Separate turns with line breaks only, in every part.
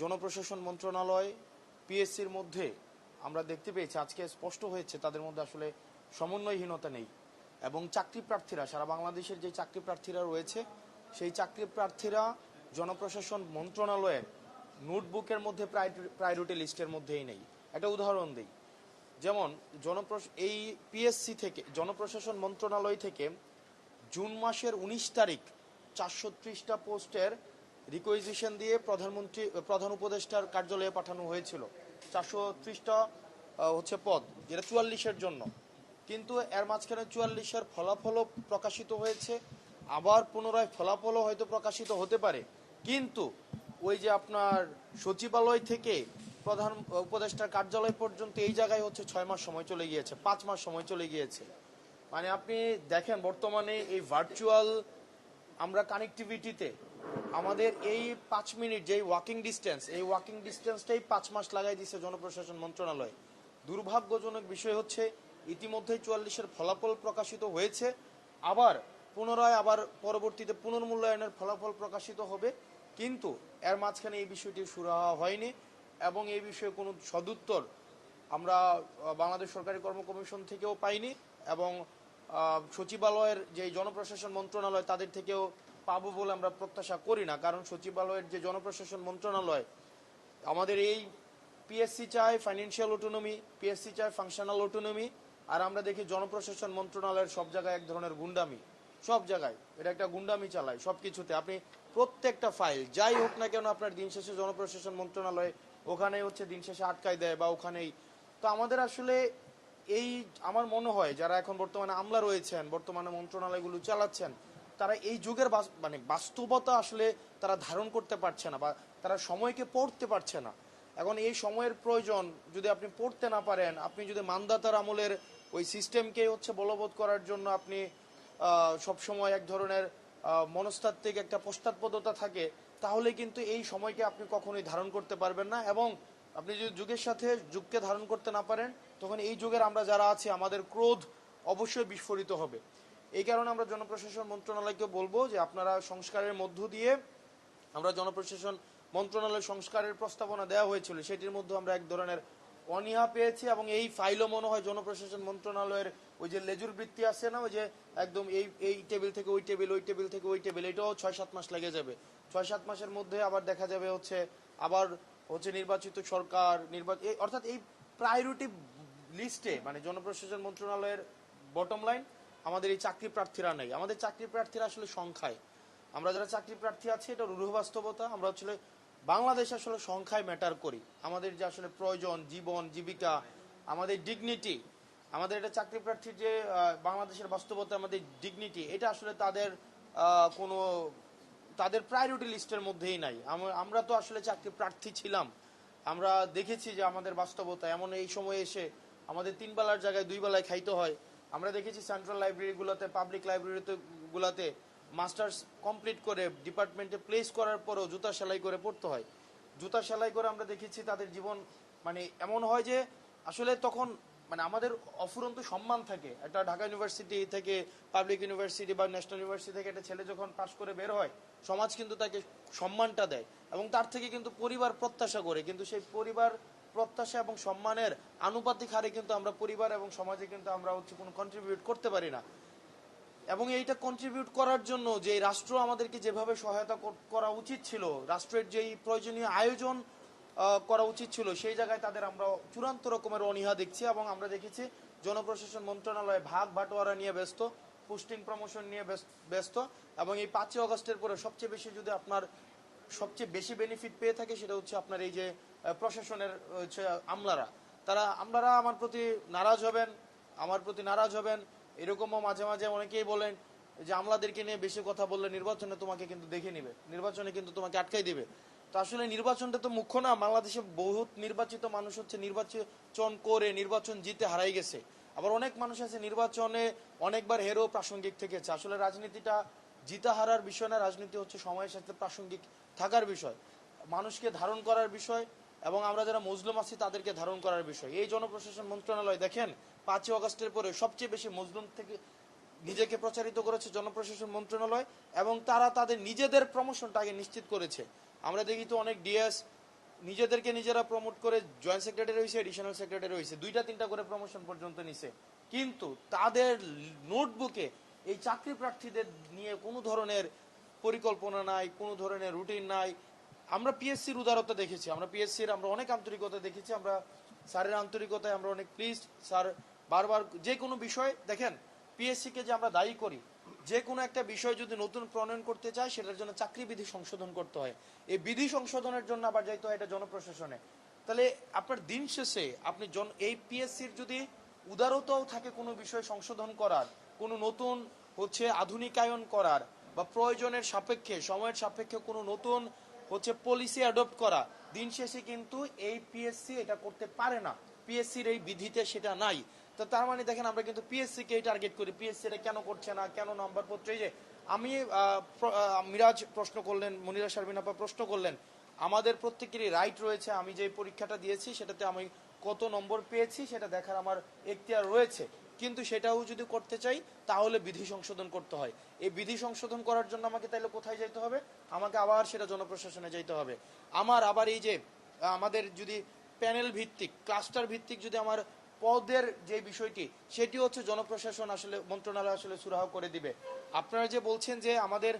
জনপ্রশাসন মন্ত্রণালয় পিএসসির মধ্যে আমরা দেখতে পেয়েছি, আজকে স্পষ্ট হয়েছে তাদের মধ্যে আসলে সমন্বয়হীনতা নেই। এবং চাকরি প্রার্থীরা, সারা বাংলাদেশের যে চাকরি প্রার্থীরা রয়েছে, সেই চাকরি প্রার্থীরা জনপ্রশাসন মন্ত্রণালয়ের নোটবুকের মধ্যে প্রায়োরিটি লিস্টের মধ্যেই নেই। একটা উদাহরণ দিই। যেমন জনপ্রশ, এই পিএসসি থেকে, জনপ্রশাসন মন্ত্রণালয় থেকে জুন মাসের উনিশ তারিখ চারশো ত্রিশটা পোস্টের রিকোয়েজিশন দিয়ে প্রধানমন্ত্রী, প্রধান উপদেষ্টার কার্যালয়ে পাঠানো হয়েছিল। চারশো ত্রিশটা হচ্ছে পদ, যেটা চুয়াল্লিশের জন্য। কিন্তু এর মাঝখানে চুয়াল্লিশের ফলাফলও প্রকাশিত হয়েছে। আবার পুনরায় ফলাফলও হয়তো প্রকাশিত হতে পারে। কিন্তু ওই যে আপনার সচিবালয় থেকে প্রধান, উপদেষ্টার কার্যালয় পর্যন্ত এই জায়গায় হচ্ছে ছয় মাস সময় চলে গিয়েছে, পাঁচ মাস সময় চলে গিয়েছে। মানে আপনি দেখেন, বর্তমানে এই ভার্চুয়াল আমরা কানেক্টিভিটিতে আমাদের এই পাঁচ মিনিট যে ওয়াকিং ডিস্টেন্স এই ওয়াকিং ডিস্টেন্সটাই পাঁচ মাস লাগাই দিছে জনপ্রশাসন মন্ত্রণালয়। দুর্ভাগ্যজনক বিষয় হচ্ছে, ইতিমধ্যেই চুয়াল্লিশের ফলাফল প্রকাশিত হয়েছে। আবার পুনরায় আবার পরবর্তীতে পুনর্মূল্যায়নের ফলাফল প্রকাশিত হবে। কিন্তু এর মাঝখানে এই বিষয়টি সুরাহা হয়নি এবং এই বিষয়ে কোনো সদুত্তর আমরা বাংলাদেশ সরকারি কর্ম কমিশন থেকেও পাইনি এবং সচিবালয়ের যে জনপ্রশাসন মন্ত্রণালয়, তাদের থেকেও পাবো বলে আমরা প্রত্যাশা করি না। কারণ সচিবালয়ের যে জনপ্রশাসন মন্ত্রণালয়, আমাদের এই পিএসসি চায় ফাইন্যান্সিয়াল অটোনমি পিএসসি চায় ফাংশনাল অটোনমি আর আমরা দেখি জনপ্রশাসন মন্ত্রণালয়ের সব জায়গায় এক ধরনের গুন্ডামি। সব জায়গায়। এটা একটা গুন্ডামি চালায় সব কিছুতে আপনি প্রত্যেকটা ফাইল যাই হোক না কেন আপনার দিন শেষে জনপ্রশাসন মন্ত্রণালয়, ওখানে হচ্ছে দিন শেষে আটকায় দেয় বা ওখানেই। তো আমাদের আসলে এই আমার মনে হয় যারা এখন বর্তমানে আমলা রয়েছেন, বর্তমানে মন্ত্রণালয়গুলো চালাচ্ছেন, তারা এই যুগের মানে বাস্তবতা আসলে তারা ধারণ করতে পারছে না বা তারা সময়কে পড়তে পারছে না। এখন এই সময়ের প্রয়োজন যদি আপনি পড়তে না পারেন, আপনি যদি মানদাতার আমলের ওই সিস্টেমকে হচ্ছে বলবৎ করার জন্য আপনি সব সময় এক ধরনের মনস্তাত্ত্বিক একটা পশ্চাৎপদতা থাকে, তাহলে কিন্তু এই সময়কে আপনি কখনোই ধারণ করতে পারবেন না এবং আপনি যদি যুগের সাথে যুগকে ধারণ করতে না পারেন তখন এই যুগের আমরা যারা আছি, আমাদের ক্রোধ অবশ্যই বিস্ফোরিত হবে। এই কারণে আমরা জনপ্রশাসন মন্ত্রণালয়কে বলব যে আপনারা সংস্কারের মধ্য দিয়ে আমরা জনপ্রশাসন মন্ত্রণালয় সংস্কারের প্রস্তাবনা দেওয়া হয়েছিল, সেটির মধ্যে আমরা এক ধরনের অনীহা পেয়েছি এবং এই ফাইলও মনে হয় জনপ্রশাসন মন্ত্রণালয়ের ওই যে লেজুর বৃত্তি আছে না, ওই যে একদম এই এই টেবিল থেকে ওই টেবিল ওই টেবিল থেকে ওই টেবিল, এটাও ছয় সাত মাস লেগে যাবে। ছয় সাত মাসের মধ্যে আবার দেখা যাবে হচ্ছে, আবার হচ্ছে নির্বাচিত সরকার নির্বাচন অর্থাৎ এই প্রায়োরিটি লিস্টে মানে জনপ্রশাসন মন্ত্রণালয়ের বটম লাইন আমাদের এই চাকরি প্রার্থীরা নেই। আমাদের চাকরি প্রার্থীরা আসলে সংখ্যায়। আমরা যারা চাকরি প্রার্থী আছি, এটা রূঢ় বাস্তবতা। আমরা আসলে বাংলাদেশ আসলে সংখ্যায় ম্যাটার করি। আমাদের যে আসলে প্রয়োজন, জীবন, জীবিকা, আমাদের ডিগনিটি আমাদের এটা চাকরি প্রার্থীর যে বাংলাদেশের বাস্তবতা, আমাদের ডিগনিটি এটা আসলে তাদের কোনো, তাদের প্রায়োরিটি লিস্টের মধ্যেই নাই। আমরা তো আসলে চাকরি প্রার্থী ছিলাম। আমরা দেখেছি যে আমাদের বাস্তবতা এমন এই সময়ে এসে আমাদের তিন বেলার জায়গায় দুই বেলায় খাইতে হয়। আমরা দেখেছি সেন্ট্রাল লাইব্রেরিগুলোতে পাবলিক লাইব্রেরিতে গুলাতে মাস্টার্স কমপ্লিট করে ডিপার্টমেন্টে প্লেস করার পরও জুতা সেলাই করে পড়তে হয়। জুতা সেলাই করে আমরা দেখেছি তাদের জীবন মানে এমন হয় যে আসলে তখন মানে আমাদের অফুরন্ত সম্মান থাকে। একটা ঢাকা ইউনিভার্সিটি থেকে পাবলিক ইউনিভার্সিটি বা ন্যাশনাল ইউনিভার্সিটি থেকে একটা ছেলে যখন পাশ করে বের হয়, সমাজ কিন্তু তাকে সম্মানটা দেয় এবং তার থেকে কিন্তু পরিবার প্রত্যাশা করে। কিন্তু সেই পরিবার প্রত্যাশা এবং সম্মানের আনুপাতিক হারে কিন্তু আমরা পরিবার এবং সমাজে কিন্তু আমরা হচ্ছে কোনো কন্ট্রিবিউট করতে পারি না। এবং এইটা কন্ট্রিবিউট করার জন্য যে রাষ্ট্র আমাদেরকে যেভাবে সহায়তা করা উচিত ছিল, রাষ্ট্রের যেই প্রয়োজনীয় আয়োজন করা উচিত ছিল। সেই জায়গায় তাদের আমরা চূড়ান্ত রকমের অনীহা দেখছি এবং আমরা দেখেছি জনপ্রশাসন মন্ত্রণালয় ভাগ বাটোয়ারা নিয়ে ব্যস্ত পোস্টিং প্রমোশন নিয়ে ব্যস্ত- এবং এই পাঁচই অগস্টের পরে সবচেয়ে বেশি যদি আপনার সবচেয়ে বেশি বেনিফিট পেয়ে থাকে সেটা হচ্ছে আপনার এই যে প্রশাসনের, হচ্ছে, আমলারা। তারা, আমলারা আমার প্রতি নারাজ হবেন, আমার প্রতি নারাজ হবেন। এরকমও মাঝে মাঝে অনেকেই বলেন যে, আমলাদেরকে নিয়ে বেশি কথা বললে নির্বাচনে তোমাকে কিন্তু দেখে নিবে। নির্বাচনে কিন্তু তোমাকে আটকাই দিবে। তো আসলে নির্বাচনটা তো মুখ্য না। বাংলাদেশে বহুত নির্বাচিত মানুষ হচ্ছে নির্বাচন করে, নির্বাচন জিতে হারাই গেছে। আবার অনেক মানুষ আছে নির্বাচনে অনেকবার হেরো প্রাসঙ্গিক থেকেছে। আসলে রাজনীতিটা জিতা হারার বিষয় না, রাজনীতি হচ্ছে সময়ের সাথে প্রাসঙ্গিক থাকার বিষয়। মানুষকে ধারণ করার বিষয় এবং আমরা যারা মুসলিম আছি তাদেরকে ধারণ করার বিষয়। এই জনপ্রশাসন মন্ত্রণালয় দেখেন, পাঁচই অগস্টের পরে সবচেয়ে বেশি মুসলিম থেকে নিজেকে প্রচারিত করেছে জনপ্রশাসন মন্ত্রণালয় এবং তারা তাদের নিজেদের প্রমোশনটা আগে নিশ্চিত করেছে। আমরা দেখি তো অনেক ডিএস নিজেদেরকে নিজেরা প্রমোট করে জয়েন্ট সেক্রেটারি হয়েছে এডিশনাল সেক্রেটারি হয়েছে দুইটা তিনটা করে প্রমোশন পর্যন্ত নিছে। কিন্তু তাদের নোটবুকে এই চাকরি প্রার্থীদের নিয়ে কোনো ধরনের পরিকল্পনা নাই, কোনো ধরনের রুটিন নাই। আমরা পিএসসির উদারতা দেখেছি। আমরা পিএসসির আমরা অনেক আন্তরিকতা দেখেছি। আমরা স্যারের আন্তরিকতায় আমরা অনেক প্লিজ স্যার বারবার যে কোনো বিষয়, দেখেন পিএসসিকে যে আমরা দায়ী করি যে কোনো একটা বিষয় যদি নতুন প্রণয়ন করতে চায়, সেটার জন্য চাকরি বিধি সংশোধন করতে হয়। এই বিধি সংশোধনের জন্য আবার যাইতে হয় এটা জনপ্রশাসনে। তাহলে আপনার দিন শেষে আপনি জন, এই পিএসসির যদি উদারতাও থাকে কোনো বিষয় সংশোধন করার, কোনো নতুন হচ্ছে আধুনিকায়ন করার, বা প্রয়োজনের সাপেক্ষে, সময়ের সাপেক্ষে কোনো নতুন হচ্ছে পলিসি অ্যাডপ্ট করা, দিন শেষে কিন্তু এই পিএসসি এটা করতে পারে না। পিএসসির এই বিধিতে সেটা নাই। তো তার মানে দেখেন, আমরা কিন্তু পিএসসি কে টার্গেট করি। পিএসসি এটা কেন করছে না, কেন নাম্বার পত্র এই যে আমি মিরাজ প্রশ্ন করলেন, মনিরা শারমিন আপা প্রশ্ন করলেন, আমাদের প্রত্যেকেরই রাইট রয়েছে। আমি যে পরীক্ষাটা দিয়েছি, সেটাতে আমি কত নম্বর পেয়েছি, সেটা দেখার আমার এখতিয়ার রয়েছে। কিন্তু সেটাও যদি করতে চাই, তাহলে বিধি সংশোধন করতে হয়। এই বিধি সংশোধন করার জন্য আমাকে তাহলে কোথায় যেতে হবে? আমাকে আবার সেটা জনপ্রশাসনে যেতে হবে। আমার আবার এই যে আমাদের যদি প্যানেল ভিত্তিক ক্লাস্টার ভিত্তিক যদি আমার পদের যে বিষয়টি, সেটি হচ্ছে জনপ্রশাসন আসলে, মন্ত্রণালয় আসলে সুরাহ করে দিবে। আপনারা যে বলছেন যে আমাদের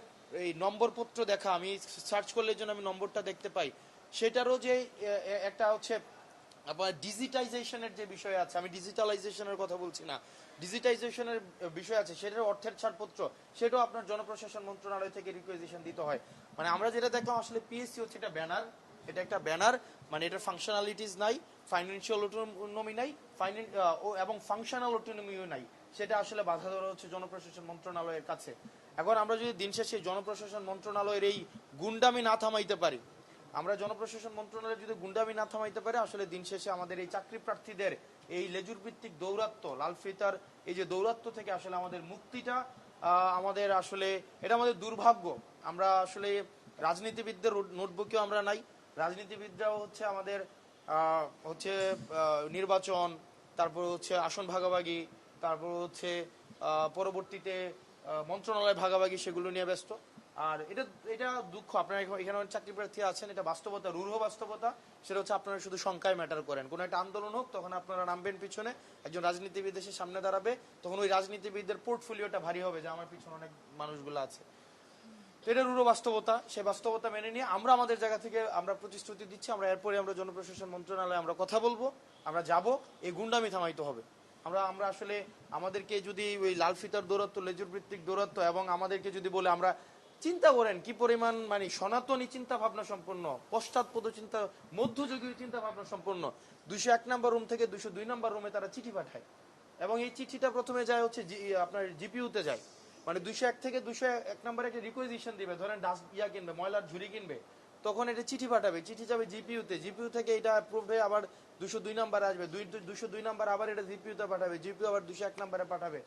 এই নম্বরপত্র দেখা, আমি সার্চ করলে জন্য আমি নম্বরটা দেখতে পাই। সেটারও যে একটা হচ্ছে, আবার ডিজিটাইজেশনের যে বিষয় আছে, আমি ডিজিটালাইজেশনের কথা বলছি না। ডিজিটাইজেশনের বিষয় আছে, সেটার অর্থের ছাড়পত্র, সেটাও আপনার জনপ্রশাসন মন্ত্রণালয় থেকে রিকোয়েজিশন দিতে হয়। মানে আমরা যেটা দেখলাম, আসলে পিএসসি হচ্ছে এটা ব্যানার এটা একটা ব্যানার মানে এটার ফাংশনালিটিস নাই। ফাইন্যান্সিয়াল অটোনমি নাই এবং ফাংশনাল অটোনমিও নাই। সেটা আসলে বাধা ধরা হচ্ছে জনপ্রশাসন মন্ত্রণালয়ের কাছে। এখন আমরা যদি দিন শেষে জনপ্রশাসন মন্ত্রণালয়ের এই গুন্ডামি না থামাইতে পারি, আমরা জনপ্রশাসন মন্ত্রণালয় যদি গুন্ডামি না থামাইতে পারে, আসলে দিন শেষে আমাদের এই চাকরি প্রার্থীদের এই লেজুর ভিত্তিক দৌরাত্ম, লাল ফিতার এই যে দৌরাত্ম থেকে আসলে আমাদের মুক্তিটা আমাদের আসলে এটা আমাদের দুর্ভাগ্য। আমরা আসলে রাজনীতিবিদদের নোটবুকেও আমরা নাই। রাজনীতিবিদরাও হচ্ছে আমাদের হচ্ছে নির্বাচন, তারপর হচ্ছে আসন ভাগাভাগি, তারপর হচ্ছে পরবর্তীতে মন্ত্রণালয় ভাগাভাগি সেগুলো নিয়ে ব্যস্ত। আর এটা এটা দুঃখ, আপনারা এখানে অনেক চাকরি প্রার্থী আছেন, এটা বাস্তবতা, রূঢ় বাস্তবতা, সেটা হচ্ছে আপনারা শুধু সংখ্যায় ম্যাটার করেন। কোনো একটা আন্দোলন হোক, তখন আপনারা নামবেন পিছনে, একজন রাজনীতিবিদ এসে সামনে দাঁড়াবে, তখন ওই রাজনীতিবিদদের পোর্টফোলিওটা ভারী হবে, যে আমার পিছনে অনেক মানুষগুলো আছে। এটা রূঢ় বাস্তবতা, সেই বাস্তবতা মেনে নিয়ে আমরা আমাদের জায়গা থেকে আমরা প্রতিশ্রুতি দিচ্ছি, আমরা এরপরে আমরা জনপ্রশাসন মন্ত্রণালয়ে আমরা কথা বলব, আমরা যাব, এই গুন্ডামি থামাইতে হবে। আমরা আমরা আসলে আমাদেরকে যদি ওই লাল ফিতার দৌরত্ব লেজুর ভিত্তিক দৌরত্ব এবং আমাদেরকে যদি বলে আমরা চিন্তা করেন কি পরিমাণ মানে সনাতনী চিন্তা ভাবনা সম্পন্ন, পশ্চাৎপদ চিন্তা, মধ্যযুগীয় চিন্তা ভাবনা সম্পন্ন, দুইশো এক নম্বর রুম থেকে দুইশো দুই নম্বর রুমে তারা চিঠি পাঠায়। এবং এই চিঠিটা প্রথমে যায় হচ্ছে আপনার জিপিউতে যায়। মানে দুইশো এক থেকে দুইশো এক নম্বরে একটা রিকোয়েজিশন দিবে। ধরেন ডাস্ট ইয়া কিনবে, ময়লার ঝুড়ি কিনবে, তখন এটা চিঠি পাঠাবে। চিঠি যাবে জিপিউতে জিপিউ থেকে এটা অ্যাপ্রুভ হয়ে আবার দুশো দুই নাম্বারে আসবে। দুই দুশো দুই নাম্বার আবার এটা জিপিউতে পাঠাবে। জিপিউ আবার দুশো এক নাম্বারে পাঠাবে।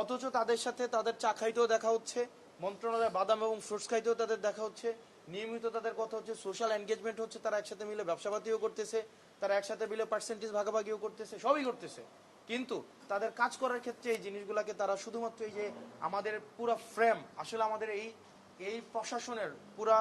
অথচ তাদের সাথে তাদের চা খাইতেও দেখা হচ্ছে, মন্ত্রণালয় বাদাম এবং ফ্রুটস খাইতেও তাদের দেখা হচ্ছে, নিয়মিত তাদের কথা হচ্ছে সোশ্যাল এনগেজমেন্ট হচ্ছে, তারা একসাথে মিলে ব্যবসাপাতিও করতেছে, তারা একসাথে মিলে পার্সেন্টেজ ভাগাভাগিও করতেছে, সবই করতেছে। কিন্তু তাদের কাজ করার ক্ষেত্রে এই জিনিসগুলোকে তারা শুধুমাত্র এই যে আমাদের পুরো ফ্রেম আসলে আমাদের এই এই প্রশাসনের পুরা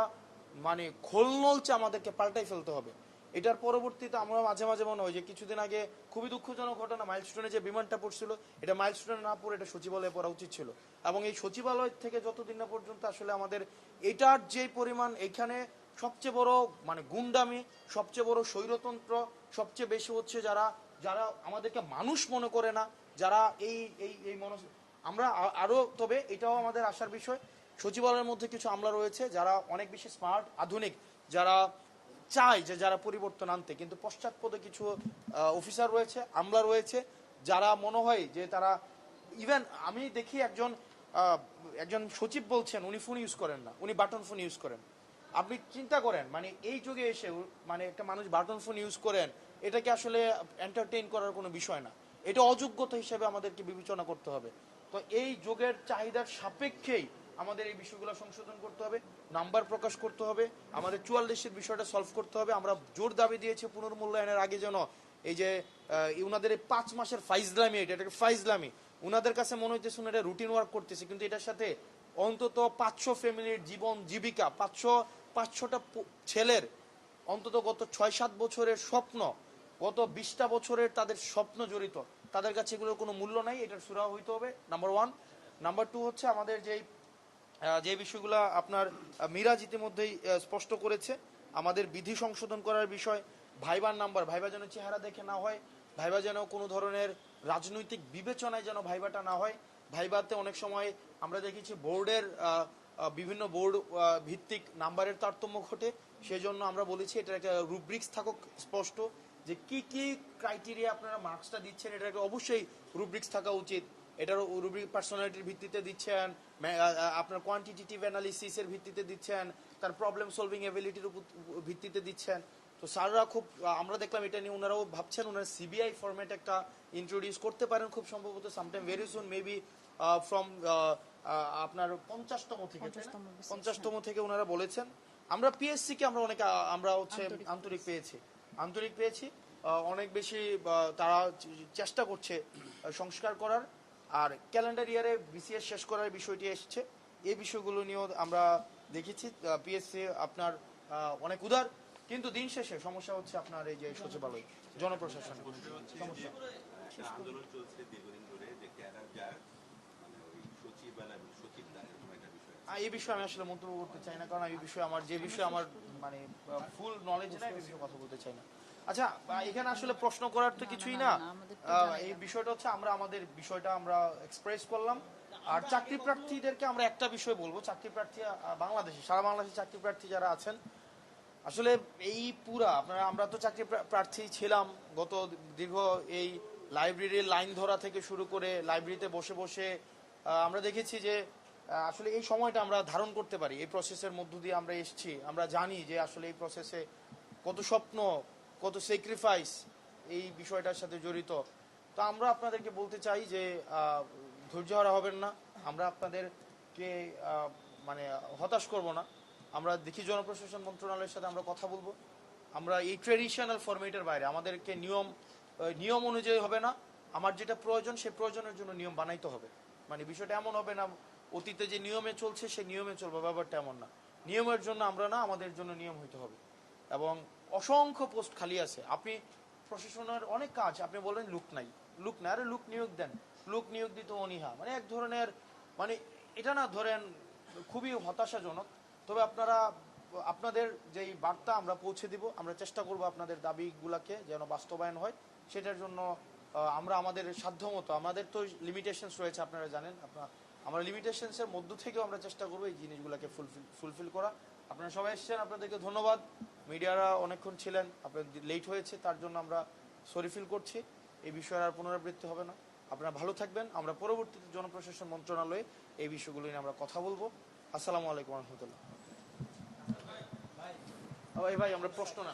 মানে খোলনলচে আমাদেরকে পাল্টাই ফেলতে হবে। এটার পরবর্তীতে আমরা মাঝে মাঝে মনে হয় যে কিছুদিন আগে খুবই দুঃখজনক ঘটনা মাইলস্টোনে যে বিমানটা পড়ছিল, এটা মাইলস্টোনে না পড়ে এটা সচিবালয়ে পড়া উচিত ছিল। এবং এই সচিবালয় থেকে যতদিন না পর্যন্ত আসলে আমাদের এটার যে পরিমাণ এখানে সবচেয়ে বড় মানে গুন্ডামি, সবচেয়ে বড় স্বৈরতন্ত্র, সবচেয়ে বেশি হচ্ছে যারা যারা আমাদেরকে মানুষ মনে করে না, যারা এই এই এই মনস, আমরা আরও তবে এটাও আমাদের আসার বিষয়। সচিবালয়ের মধ্যে কিছু আমলা রয়েছে যারা অনেক বেশি স্মার্ট, আধুনিক, যারা চায় যে যারা পরিবর্তন আনতে। কিন্তু পশ্চাৎপদে কিছু অফিসার রয়েছে, আমলা রয়েছে, যারা মনে হয় যে তারা, ইভেন আমি দেখি একজন একজন সচিব বলছেন, উনি ফোন ইউজ করেন না, উনি বাটন ফোন ইউজ করেন। আপনি চিন্তা করেন মানে এই যুগে এসে মানে একটা মানুষ বাটন ফোন ইউজ করেন এটাকে আসলে এন্টারটেইন করার কোনো বিষয় না। এটা অযোগ্যতা হিসেবে আমাদেরকে বিবেচনা করতে হবে। তো এই যুগের চাহিদার সাপেক্ষেই আমাদের এই বিষয়গুলো সংশোধন করতে হবে নাম্বার প্রকাশ করতে হবে আমাদের চুয়াল্লিশের বিষয়টা সলভ করতে হবে। আমরা জোর দাবি দিয়েছি পুনর্মূল্যায়নের আগে যেন এই যে আহ, উনাদের এই পাঁচ মাসের ফাইজলামি এটা এটাকে ফাইজলামি। উনাদের কাছে মনে হইতেছে উনারা রুটিন ওয়ার্ক করতেছে কিন্তু এটার সাথে অন্তত পাঁচশো ফ্যামিলির জীবন জীবিকা পাঁচশো পাঁচশোটা ছেলের অন্তত গত ছয় সাত বছরের স্বপ্ন গত বিশটা বছরের তাদের স্বপ্ন জড়িত। তাদের কাছে এগুলোর কোনো মূল্য নাই, এটার সুরাহ হইতে হবে নাম্বার ওয়ান নাম্বার টু হচ্ছে আমাদের যেই যে বিষয়গুলো আপনার মিরাজ ইতিমধ্যেই স্পষ্ট করেছে, আমাদের বিধি সংশোধন করার বিষয়, ভাইবার নাম্বার, ভাইবা যেন চেহারা দেখে না হয়, ভাইবা যেন কোনো ধরনের রাজনৈতিক বিবেচনায় যেন ভাইবাটা না হয়। ভাইবাতে অনেক সময় আমরা দেখেছি বোর্ডের বিভিন্ন বোর্ড ভিত্তিক নাম্বারের তারতম্য ঘটে। সেজন্য আমরা বলেছি এটার একটা রুব্রিক্স থাকুক, স্পষ্ট। যে কি কি ক্রাইটেরিয়া আপনারা মার্কসটা দিচ্ছেন এটা অবশ্যই রুব্রিক্স থাকা উচিত। এটার রুব্রিক পার্সোনালিটির ভিত্তিতে দিচ্ছেন আপনার কোয়ান্টিটেটিভ অ্যানালিসিসের ভিত্তিতে দিচ্ছেন তার প্রবলেম সলভিং এবিলিটির ভিত্তিতে দিচ্ছেন। তো স্যাররা খুব আমরা দেখলাম এটা নিয়ে ওনারাও ভাবছেন ওনারা সিবিআই ফরম্যাট একটা ইন্ট্রোডিউস করতে পারেন খুব সম্ভবত sometime very soon maybe from আপনার পঞ্চাশতম থেকে?
পঞ্চাশতম
থেকে ওনারা বলেছেন। আমরা পিএসসি কে আমরা অনেক আমরা হচ্ছে
আন্তরিক
পেয়েছি। আন্তরিক পেয়েছি। অনেক বেশি তারা চেষ্টা করছে সংস্কার করার। আর ক্যালেন্ডার ইয়ারে বিসিএস শেষ করার বিষয়টি এসছে। এই বিষয়গুলো নিয়েও আমরা দেখেছি। পিএসসি আপনার অনেক উদার, কিন্তু দিন শেষে সমস্যা হচ্ছে আপনার এই যে সচিবালয়, জনপ্রশাসন। সমস্যা। এই বিষয়ে আমি আসলে মন্তব্য করতে চাই না কারণ এই বিষয়ে আমার যে বিষয়ে আমার মানে ফুল নলেজ এই বিষয়ে কথা বলতে চাই না। আচ্ছা এখানে আসলে প্রশ্ন করার তো কিছুই
না,
এই বিষয়টা হচ্ছে আমরা আমাদের বিষয়টা আমরা এক্সপ্রেস করলাম। আর চাকরি প্রার্থীদেরকে আমরা একটা বিষয় বলব চাকরি প্রার্থী বাংলাদেশে সারা বাংলাদেশে চাকরি প্রার্থী যারা আছেন আসলে এই পুরা আপনারা আমরা তো চাকরি প্রা- প্রার্থী ছিলাম গত দীর্ঘ এই লাইব্রেরির লাইন ধরা থেকে শুরু করে লাইব্রেরিতে বসে বসে আমরা দেখেছি যে আসলে এই সময়টা আমরা ধারণ করতে পারি। এই প্রসেসের মধ্য দিয়ে আমরা এসেছি। আমরা জানি যে আসলে এই প্রসেসে কত স্বপ্ন, কত স্যাক্রিফাইস এই বিষয়টার সাথে জড়িত। তো আমরা আপনাদেরকে বলতে চাই যে ধৈর্য হারা হবেন না। আমরা আপনাদেরকে মানে হতাশ করব না। আমরা দেখি জনপ্রশাসন মন্ত্রণালয়ের সাথে আমরা কথা বলব। আমরা এই ট্রেডিশনাল ফরম্যাটের বাইরে, আমাদেরকে নিয়ম নিয়ম অনুযায়ী হবে না। আমার যেটা প্রয়োজন, সে প্রয়োজনের জন্য নিয়ম বানাইতে হবে। মানে বিষয়টা এমন হবে না অতীতে যে নিয়মে চলছে, সেই নিয়মে চলবে। ব্যাপারটা এমন না। নিয়মের জন্য আমরা না, আমাদের জন্য নিয়ম হইতে হবে। এবং অসংখ্য পোস্ট খালি আছে। আপনি প্রশাসনের অনেক কাজ, আপনি বলেন লুক নাই। লুক না আরে লুক নিয়োগ দেন। লুক নিয়োগ দিতে অনীহা। মানে এক ধরনের মানে এটা না, ধরেন, খুবই হতাশাজনক। তবে আপনারা, আপনাদের যেই বার্তা আমরা পৌঁছে দিব, আমরা চেষ্টা করব আপনাদের দাবিগুলাকে যেন বাস্তবায়ন হয়। সেটার জন্য আমরা আমাদের সাধ্যমতো, আমাদের তো লিমিটেশনস রয়েছে, আপনারা জানেন। আপনার আমরা লিমিটেশনসের মধ্য থেকেও আমরা চেষ্টা করব এই জিনিসগুলোকে ফুলফিল ফুলফিল করা। আপনারা সবাই এসেছেন, আপনাদেরকে ধন্যবাদ। মিডিয়ারা অনেকক্ষণ ছিলেন আপনার লেট হয়েছে, তার জন্য আমরা সরি ফিল করছি। এই বিষয়ের আর পুনরাবৃত্তি হবে না। আপনারা ভালো থাকবেন। আমরা পরবর্তীতে জনপ্রশাসন মন্ত্রণালয়ে এই বিষয়গুলো নিয়ে আমরা কথা বলব। আসসালামু আলাইকুম রহমতুল্লাহ। ভাই ভাই আমরা প্রশ্ন না